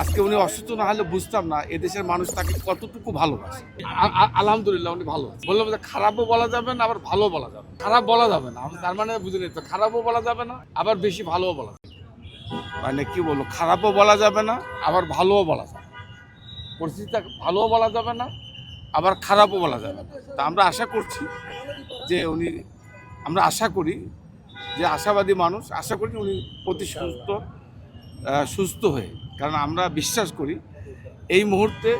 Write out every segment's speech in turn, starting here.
আজকে উনি অসুস্থ না হলে বুঝতাম না এদেশের মানুষ তাকে কতটুকু ভালোবাসে আলহামদুলিল্লাহ উনি ভালো। বললাম যে খারাপও বলা যাবে না আবার ভালো বলা যাবে। খারাপ বলা যাবে না তার মানে বুঝে নিতে খারাপও বলা যাবে না আবার বেশি ভালোও বলা যাবে। মানে কি বলব খারাপও বলা যাবে না আবার ভালোও বলা যাবে। পরিস্থিতিটা ভালোও বলা যাবে না আবার খারাপও বলা যাবে না তা আমরা আশা করছি যে উনি আমরা আশা করি যে আশাবাদী মানুষ আশা করি উনি অতি সুস্থ সুস্থ হয়ে কারণ আমরা বিশ্বাস করি এই মুহূর্তে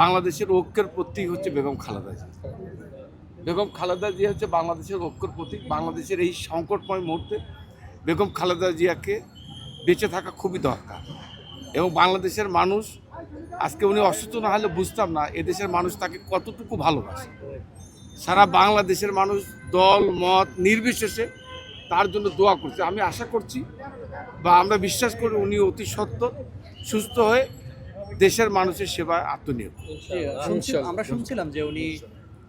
বাংলাদেশের ঐক্যের প্রতীক হচ্ছে বেগম খালেদা জিয়া। বেগম খালেদা জিয়া হচ্ছে বাংলাদেশের ঐক্যের প্রতীক। বাংলাদেশের এই সংকটময় মুহূর্তে বেগম খালেদা জিয়াকে বেঁচে থাকা খুবই দরকার এবং বাংলাদেশের মানুষ, আজকে উনি অসুস্থ না হলে বুঝতাম না, এদেশের মানুষ তাকে কতটুকু ভালোবাসে। সারা বাংলাদেশের মানুষ দল, মত, নির্বিশেষে তার জন্য দোয়া করছে। আমি আশা করছি বা আমরা বিশ্বাস করি উনি অতি সত্য সুস্থ হয়ে দেশের মানুষের সেবায় আত্মনিয়োগ। আমরা শুনছিলাম যে উনি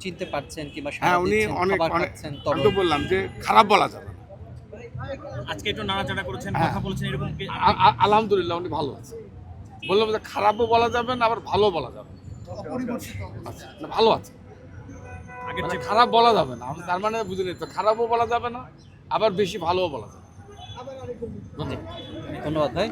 চিনতে পারছেন কিংবা হ্যাঁ উনি অনেক অনেক আমি তো বললাম যে খারাপ বলা যাবে না। আজকে একটু নাড়াচাড়া করেছেন হ্যাঁ। কথা বলছেন এরকম আলহামদুলিল্লাহ উনি ভালো আছেন। বললাম যে খারাপও বলা যাবে না আবার ভালো বলা যাবে না। আচ্ছা ভালো আছে। মানে খারাপ বলা যাবে না। তার মানে বুঝে নিতে খারাপও বলা যাবে না আবার বেশি ভালোও বলা যায়। ধন্যবাদ ভাই।